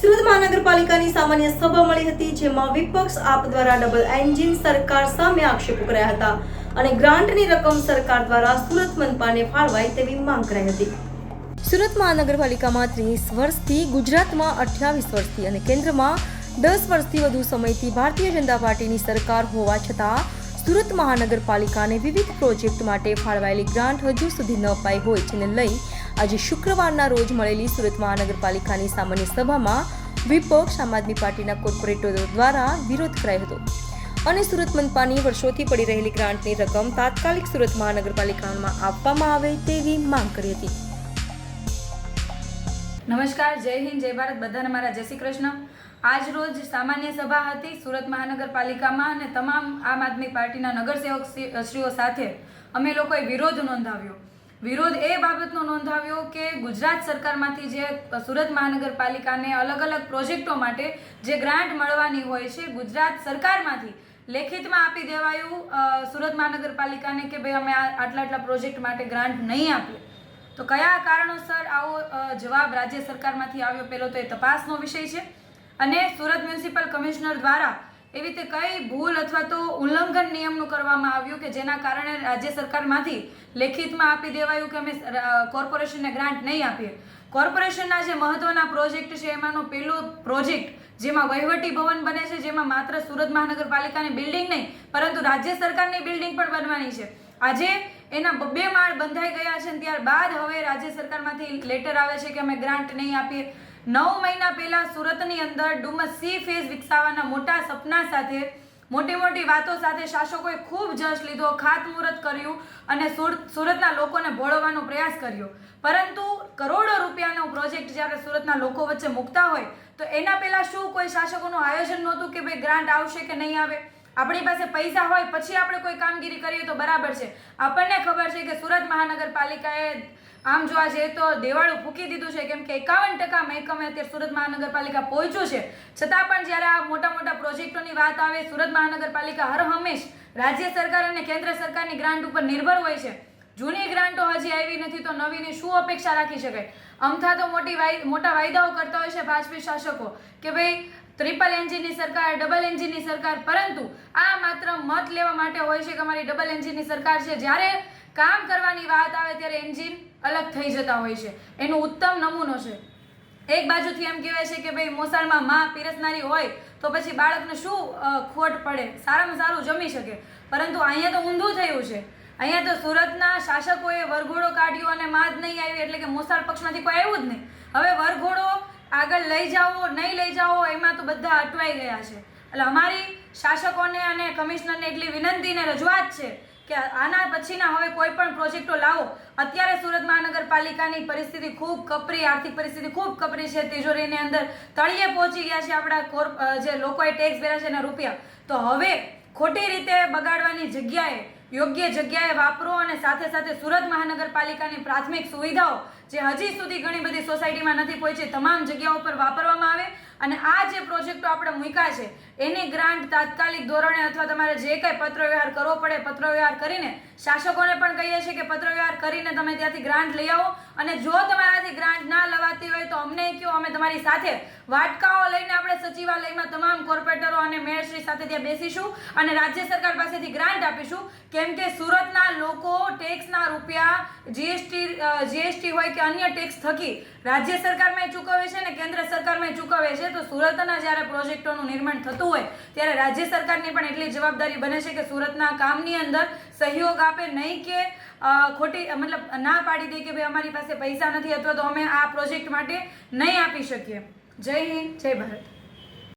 સુરત મહાનગરપાલિકાની સામાન્ય સભા મળી હતી, જેમાં વિપક્ષ આપ દ્વારા ડબલ એન્જિન સરકાર સામે આક્ષેપો કરાયા હતા અને ગ્રાન્ટની રકમ સરકાર દ્વારા સુરત મનપાને ફાળવાય તેવી માંગ કરાઈ હતી. સુરત મહાનગરપાલિકામાં ત્રીસ વર્ષથી, ગુજરાતમાં અઠ્યાવીસ વર્ષથી અને કેન્દ્રમાં દસ વર્ષથી વધુ સમયથી ભારતીય જનતા પાર્ટીની સરકાર હોવા છતાં, સુરત મહાનગરપાલિકાને વિવિધ પ્રોજેક્ટ માટે ફાળવાયેલી ગ્રાન્ટ હજુ સુધી ન અપાઈ હોય, જેને લઈ આજે શુક્રવારના રોજ મળેલી સુરત મહાનગરપાલિકાની સામાન્ય સભામાં વિપક્ષ આમ આદમી પાર્ટીના કોર્પોરેટરો દ્વારા વિરોધ કરાયો હતો. અને સુરત મનપાની વર્ષોથી પડી રહેલી ગ્રાન્ટની રકમ તાત્કાલિક સુરત મહાનગરપાલિકામાં આપવામાં આવે તેવી માંગ કરી હતી. નમસ્કાર, જય હિન્દ, જય ભારત. બધાને મારા જય શ્રી કૃષ્ણ. આજ રોજ સામાન્ય સભા હતી સુરત મહાનગરપાલિકામાં અને તમામ આમ આદમી પાર્ટીના નગરસેવક શ્રીઓ સાથે અમે લોકોએ વિરોધ નોંધાવ્યો. વિરોધ એ બાબતનો નોંધાવ્યો કે ગુજરાત સરકારમાંથી જે સુરત મહાનગરપાલિકાને અલગ અલગ પ્રોજેક્ટો માટે જે ગ્રાન્ટ મળવાની હોય છે, ગુજરાત સરકારમાંથી લેખિતમાં આપી દેવાયું સુરત મહાનગરપાલિકાને કે ભાઈ અમે આટલા આટલા પ્રોજેક્ટ માટે ગ્રાન્ટ નહીં આપીએ. તો કયા કારણોસર આવો જવાબ રાજ્ય સરકારમાંથી આવ્યો પહેલો તો એ તપાસનો વિષય છે. અને સુરત મ્યુનિસિપલ કમિશનર દ્વારા એવી રીતે કઈ ભૂલ અથવા તો ઉલ્લંઘન નિયમનું કરવામાં આવ્યું કે જેના કારણે રાજ્ય સરકારમાંથી લેખિતમાં આપી દેવાયું કે અમે કોર્પોરેશનને ગ્રાન્ટ નહીં આપીએ? કોર્પોરેશનના જે મહત્વના પ્રોજેક્ટ છે, એમાંનો પહેલો પ્રોજેક્ટ જેમાં વહીવટી ભવન બને છે, જેમાં માત્ર સુરત મહાનગરપાલિકાની બિલ્ડિંગ નહીં, પરંતુ રાજ્ય સરકારની બિલ્ડિંગ પણ બનવાની છે. આજે એના બે માળ બંધાઈ ગયા છે ત્યારબાદ હવે રાજ્ય સરકારમાંથી લેટર આવે છે કે અમે ગ્રાન્ટ નહીં આપીએ. નવ મહિના પહેલા સુરતની અંદર ડુમસ સી ફેઝ વિકસાવવાના મોટા સપના સાથે, મોટી મોટી વાતો સાથે શાસકોએ ખૂબ જશ લીધો, ખાતમુહૂર્ત કર્યું અને સુરત સુરતના લોકોને ભોળવવાનો પ્રયાસ કર્યો. પરંતુ કરોડો રૂપિયાનો પ્રોજેક્ટ જ્યારે સુરતના લોકો વચ્ચે મૂકતા હોય, તો એના પહેલાં શું કોઈ શાસકોનું આયોજન નહોતું કે ભાઈ ગ્રાન્ટ આવશે કે નહીં આવે? આપણી પાસે પૈસા હોય, પછી આપણે કોઈ કામગીરી કરીએ તો બરાબર છે. આપણને ખબર છે કે સુરત મહાનગરપાલિકાએ આમ જોવા જઈએ તો દેવાળું ફૂકી દીધું છે, કેમ કે એકાવન ટકા મહેકમે અત્યારે સુરત મહાનગરપાલિકા પહોંચ્યું છે. છતાં પણ જ્યારે આ મોટા મોટા પ્રોજેક્ટોની વાત આવે, સુરત મહાનગરપાલિકા હર હંમેશ રાજ્ય સરકાર અને કેન્દ્ર સરકારની ગ્રાન્ટ ઉપર નિર્ભર હોય છે. જૂની ગ્રાન્ટો હજી આવી નથી તો નવીની શું અપેક્ષા રાખી શકાય? અમથા તો મોટી મોટા વાયદાઓ કરતા હોય છે ભાજપી શાસકો કે ભાઈ ટ્રિપલ એન્જિનની સરકાર ડબલ એન્જિનની સરકાર, પરંતુ આ માત્ર મત લેવા માટે હોય છે કે અમારી ડબલ એન્જિનની સરકાર છે. જ્યારે કામ કરવાની વાત આવે ત્યારે એન્જિન અલગ થઈ જતા હોય છે. એનો ઉત્તમ નમૂનો છે. એક બાજુથી એમ કહેવાય છે કે ભાઈ, મોસાળમાં માં પીરસનારી હોય તો પછી બાળકને શું ખોટ પડે? સારામાં સારું જમી શકે. પરંતુ અહીંયા તો ઊંધું થયું છે. અહીંયા તો સુરતના શાસકોએ વરઘોડો કાઢ્યો અને માં જ નહીં આવી, એટલે કે મોસાળ પક્ષમાંથી કોઈ આવ્યું જ નહીં. હવે વરઘોડો આગળ લઈ જાઓ, નહીં લઈ જાઓ, એમાં તો બધા અટવાઈ ગયા છે. એટલે અમારી શાસકોને અને કમિશનરને એટલી વિનંતીને રજૂઆત છે કે આના પછીના હવે કોઈ પણ પ્રોજેક્ટો લાવો. અત્યારે સુરત મહાનગરપાલિકાની પરિસ્થિતિ ખૂબ કપરી, આર્થિક પરિસ્થિતિ ખૂબ કપરી છે. તિજોરીની અંદર તળિયે પહોંચી ગયા છે આપણા જે લોકોએ ટેક્સ ભર્યા છે એના રૂપિયા. તો હવે ખોટી રીતે બગાડવાની જગ્યાએ યોગ્ય જગ્યાએ વાપરો અને સાથે સાથે સુરત મહાનગરપાલિકાની પ્રાથમિક સુવિધાઓ, જે હજી સુધી ઘણી બધી સોસાયટીમાં નથી પહોંચી, તમામ જગ્યાઓ પર વાપરવામાં આવે. અને આ જે પ્રોજેક્ટો આપણે મૂક્યા છે, એની ગ્રાન્ટ તાત્કાલિક ધોરણે અથવા તમારે જે કંઈ પત્રવ્યવહાર કરવો પડે, પત્રવ્યવહાર કરીને શાસકોને પણ કહીએ છીએ કે પત્રવ્યવહાર કરીને તમે ત્યાંથી ગ્રાન્ટ લઈ આવો. અને જો તમારાથી ગ્રાન્ટ ના લવાતી હોય તો અમને કહો અમે તમારી સાથે વાટકાઓ લઈને આપણે સચિવાલયમાં તમામ કોર્પોરેટરો અને મેયરશ્રી સાથે ત્યાં બેસીશું અને રાજ્ય સરકાર પાસેથી ગ્રાન્ટ આપીશું. કેમ કે સુરતના લોકો ટેક્સના રૂપિયા જીએસટી જીએસટી હોય કે અન્ય ટેક્સ થકી રાજ્ય સરકારમાં ચૂકવે છે ને કેન્દ્ર સરકારમાં ચૂકવે છે, તો સુરતના જ્યારે પ્રોજેક્ટોનું નિર્માણ થતું હોય, ત્યારે રાજ્ય સરકારની પણ એટલી જવાબદારી બને છે કે સુરતના કામની અંદર સહયોગ આપે, નહીં કે ખોટી, મતલબ ના પાડી દે કે ભાઈ અમારી પાસે પૈસા નથી અથવા તો અમે આ પ્રોજેક્ટ માટે નહીં આપી શકીએ. જય હિન્દ, જય ભારત.